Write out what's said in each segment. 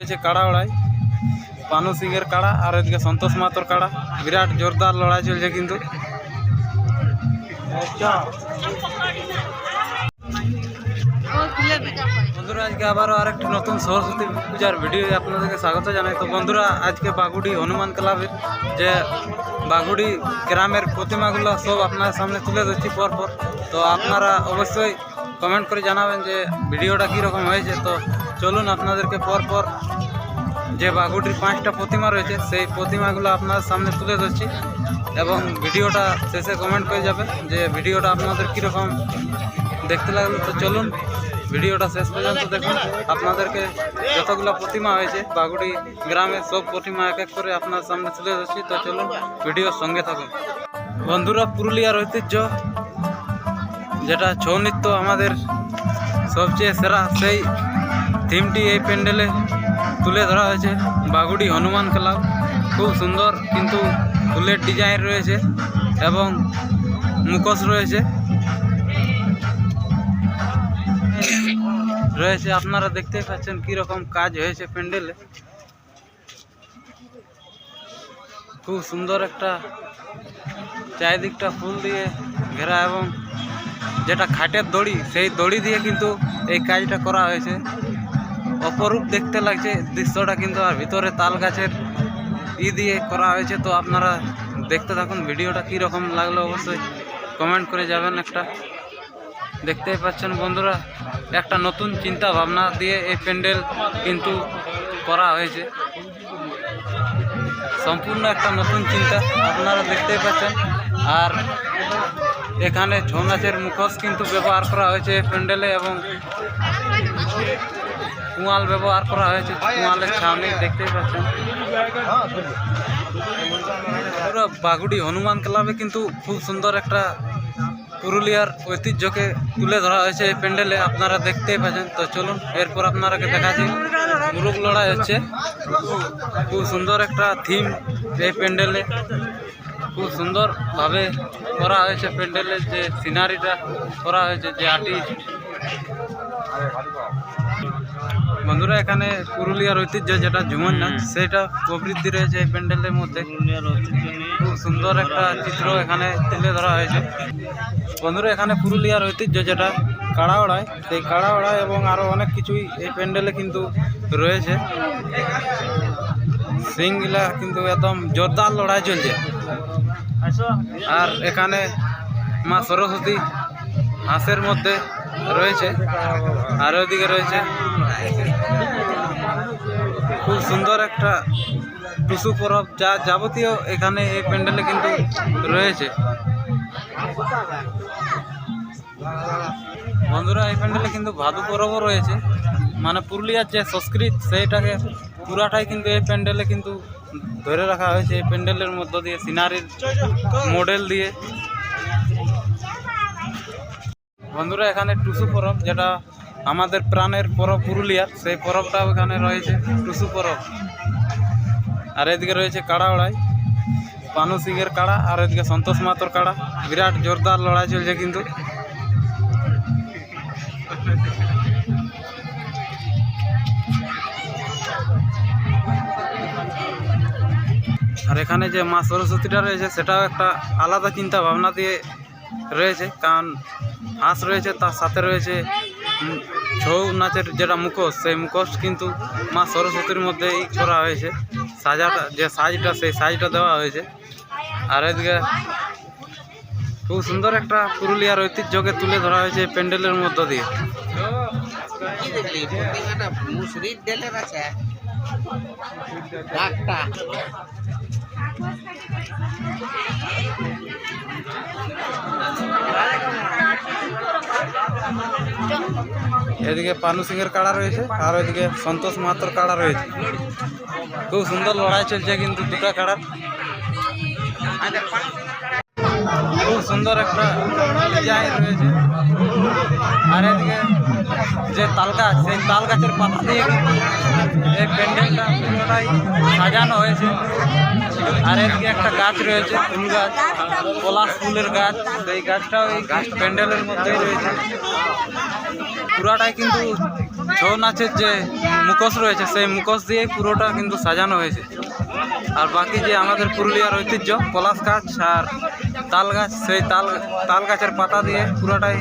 রয়েছে কাড়াওড়াই পানু সিং এর কাড়া আর এদিকে সন্তোষ মাতর কাড়া। বিরাট জোরদার লড়াই চলছে কিন্তু। বন্ধুরা, আজকে আবারও আরেকটি নতুন সরস্বতী পূজার ভিডিও আপনাদেরকে স্বাগত জানাই। তো বন্ধুরা, আজকে বাগুড়ি হনুমান ক্লাবের যে বাগুড়ি গ্রামের প্রতিমাগুলো সব আপনার সামনে তুলে ধরছি পরপর। তো আপনারা অবশ্যই কমেন্ট করে জানাবেন যে ভিডিওটা কীরকম হয়েছে। তো চলুন আপনাদেরকে পরপর যে বাগুটির পাঁচটা প্রতিমা রয়েছে, সেই প্রতিমাগুলো আপনার সামনে তুলে ধরছি এবং ভিডিওটা শেষে কমেন্ট করে যাবেন যে ভিডিওটা আপনাদের কীরকম দেখতে লাগল। তো চলুন ভিডিওটা শেষ পর্যন্ত দেখুন। আপনাদেরকে যতগুলো প্রতিমা হয়েছে বাগুড়ি গ্রামে সব প্রতিমা এক এক করে আপনার সামনে তুলে ধরছি। তো চলুন ভিডিওর সঙ্গে থাকুন। বন্ধুরা, পুরুলিয়ার ঐতিহ্য, যেটা ছৌ নৃত্য আমাদের সবচেয়ে সেরা, সেই থিমটি এই প্যান্ডেলে তুলে ধরা হয়েছে। বাগুড়ি হনুমান ক্লাব, খুব সুন্দর কিন্তু ফুলের ডিজাইন রয়েছে এবং মুখোশ রয়েছে। রয়েছে, আপনারা দেখতেই পাচ্ছেন রকম কাজ হয়েছে প্যান্ডেলে। খুব সুন্দর একটা চারিদিকটা ফুল দিয়ে ঘেরা এবং যেটা খাটের দড়ি, সেই দড়ি দিয়ে কিন্তু এই কাজটা করা হয়েছে। অপরূপ দেখতে লাগছে। দৃশ্যটা কিন্তু আর ভিতরে তাল গাছের ই দিয়ে করা হয়েছে। তো আপনারা দেখতে থাকুন, ভিডিওটা কী রকম লাগল অবশ্যই কমেন্ট করে যাবেন একটা। দেখতেই পাচ্ছেন বন্ধুরা, একটা নতুন চিন্তা ভাবনা দিয়ে এই প্যান্ডেল কিন্তু করা হয়েছে। সম্পূর্ণ একটা নতুন চিন্তা, আপনারা দেখতেই পাচ্ছেন। আর এখানে ছৌ নাচের মুখোশ কিন্তু ব্যবহার করা হয়েছে এই প্যান্ডেলে এবং কুয়াল ব্যবহার করা হয়েছে, কুয়ালের ছাউনি দেখতেই পাচ্ছেন। পুরো বাগুড়ি হনুমান ক্লাবে কিন্তু খুব সুন্দর একটা পুরুলিয়ার ঐতিহ্যকে তুলে ধরা হয়েছে এই প্যান্ডেলে, আপনারা দেখতেই পাচ্ছেন। তো চলুন, এরপর আপনারাকে দেখাচ্ছি। মুরুগ লড়াই হচ্ছে। খুব সুন্দর একটা থিম এই প্যান্ডেলে। খুব সুন্দরভাবে করা হয়েছে প্যান্ডেলের যে সিনারিটা করা হয়েছে, যে আর্টিস্ট বন্ধুরা এখানে পুরুলিয়ার ঐতিহ্য যেটা ঝুমন নাচ সেটা প্রবৃদ্ধি রয়েছে এই প্যান্ডেলের মধ্যে। খুব সুন্দর একটা চিত্র এখানে তুলে ধরা হয়েছে। বন্ধুরা এখানে পুরুলিয়ার ঐতিহ্য যেটা কাড়াওড়ায়। সেই কাড়াওড়ায় এবং আরও অনেক কিছুই এই প্যান্ডেলে কিন্তু রয়েছে। সিংগুলা কিন্তু একদম জোরদার লড়াই চলছে। আর এখানে মা সরস্বতী হাঁসের মধ্যে রয়েছে আর ওইদিকে রয়েছে খুব সুন্দর একটা টুসু পরব যা যাবতীয় এখানে এই প্যান্ডেলে কিন্তু রয়েছে। বন্ধুরা, এই প্যান্ডেলে কিন্তু ভাদু পরবও রয়েছে। মানে পুরুলিয়ার যে সংস্কৃত, সেইটাকে পুরাটাই কিন্তু এই প্যান্ডেলে কিন্তু ধরে রাখা হয়েছে। এই প্যান্ডেলের মধ্য দিয়ে সিনারির মডেল দিয়ে। বন্ধুরা, এখানে টুসু পরব যেটা আমাদের প্রাণের পরব পুরুলিয়ার, সেই পরবটাও এখানে রয়েছে টুসু পরব। আর এদিকে রয়েছে কাড়াওড়াই পানু সিংয়ের কাড়া, আর এদিকে সন্তোষ মাতর কাড়া। বিরাট জোরদার লড়াই চলছে কিন্তু। আর এখানে যে মা সরস্বতীটা রয়েছে, সেটাও একটা আলাদা চিন্তা ভাবনা দিয়ে রয়েছে, কারণ হাঁস রয়েছে, তার সাথে রয়েছে ছৌ নাচের যেটা মুখোশ, সেই মুখোশ কিন্তু মা সরস্বতীর মধ্যেই করা হয়েছে। সাজাটা, যে সাজটা সেই সাজটা দেওয়া হয়েছে। আর এদিকে খুব সুন্দর একটা পুরুলিয়ার ঐতিহ্যকে তুলে ধরা হয়েছে প্যান্ডেলের মধ্য দিয়ে। আছে? এদিকে পানু সিংয়ের কাড়া রয়েছে, আর ওইদিকে সন্তোষ মাহাতোর কাড়া রয়েছে। খুব সুন্দর লড়াই চলছে কিন্তু দুটা কাড়ার খুব সুন্দর একটা ডিজাইন রয়েছে। আর এদিকে যে তাল গাছ, সেই তাল গাছের পাতা দিয়ে কিন্তু এই প্যান্ডেলটা পুরোটাই সাজানো হয়েছে। আর এদিকে একটা গাছ রয়েছে, ফুল গাছ, পলাশ ফুলের গাছ। সেই গাছটাও এই গাছ প্যান্ডেলের মধ্যেই রয়েছে। পুরাটাই কিন্তু ছৌ নাচের যে মুখোশ রয়েছে, সেই মুখোশ দিয়েই পুরোটা কিন্তু সাজানো হয়েছে। আর বাকি যে আমাদের পুরুলিয়ার ঐতিহ্য, পলাশ গাছ আর তাল গাছ, সেই তাল তাল গাছের পাতা দিয়ে পুরোটাই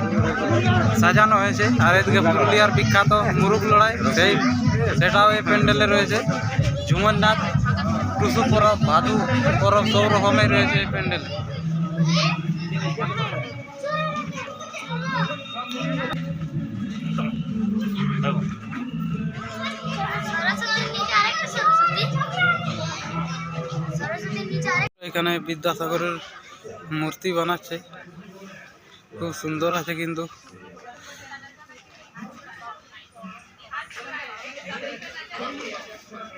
সাজানো হয়েছে। আর এদিকে পুরুলিয়ার বিখ্যাত মুরুগ লড়াই, সেই, সেটাও এই প্যান্ডেলে রয়েছে। ঝুমর নাচ টুসু পরব, ভাদু পরব সব রকমের রয়েছে এই প্যান্ডেলে। এখানে বিদ্যাসাগরের মূর্তি বানাচ্ছে। খুব সুন্দর আছে কিন্তু।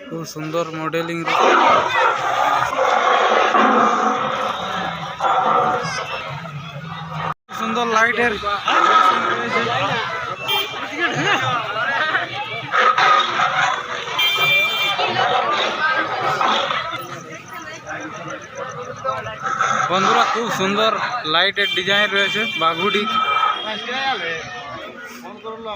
খুব সুন্দর মডেলিং। সুন্দর লাইটের। বন্ধুরা খুব সুন্দর লাইটের ডিজাইন রয়েছে বাঘুটি। বন্ধুরা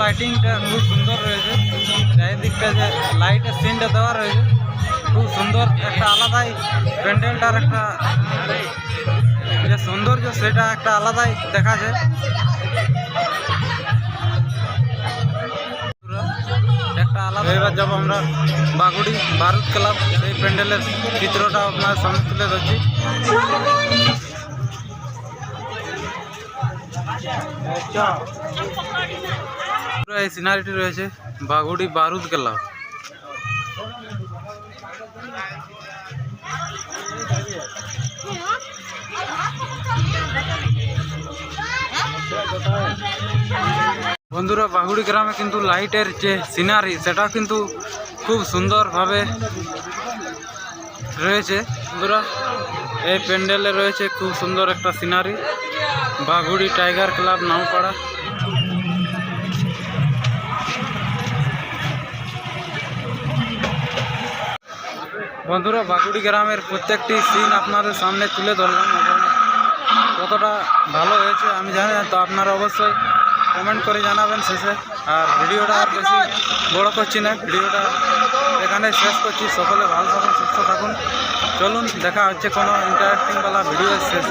লাইটিংটা খুব সুন্দর রয়েছে। চারিদিকটা যে লাইটের সিনটা দেওয়া রয়েছে খুব সুন্দর একটা আলাদাই প্যান্ডেলটার একটা যে সৌন্দর্য সেটা একটা আলাদাই দেখা যায় একটা আলাদা এবার যাব আমরা বাগুড়ি ভারত ক্লাব। সেই প্যান্ডেলের চিত্রটা আপনার সামনে তুলে ধরছি। পুরো এই সিনারিটি রয়েছে বাগুড়ি বারুদ ক্লাব বন্ধুরা বাগুড়ি গ্রামে কিন্তু লাইটের যে সিনারি সেটা কিন্তু খুব সুন্দরভাবে রয়েছে। বন্ধুরা, এই প্যান্ডেলে রয়েছে খুব সুন্দর একটা সিনারি বাগুড়ি টাইগার ক্লাব নামপাড়া। বন্ধুরা, বাগুড়ি গ্রামের প্রত্যেকটি সিন আপনাদের সামনে তুলে ধরলাম কতটা ভালো হয়েছে আমি জানি তো আপনারা অবশ্যই কমেন্ট করে জানাবেন শেষে। আর ভিডিওটা আর বেশি বড় করছি না, ভিডিওটা এখানে শেষ করছি। সকলে ভালো থাকুন, সুস্থ থাকুন। চলুন, দেখা হচ্ছে কোনো ইন্টারেস্টিংওয়ালা ভিডিও শেষ।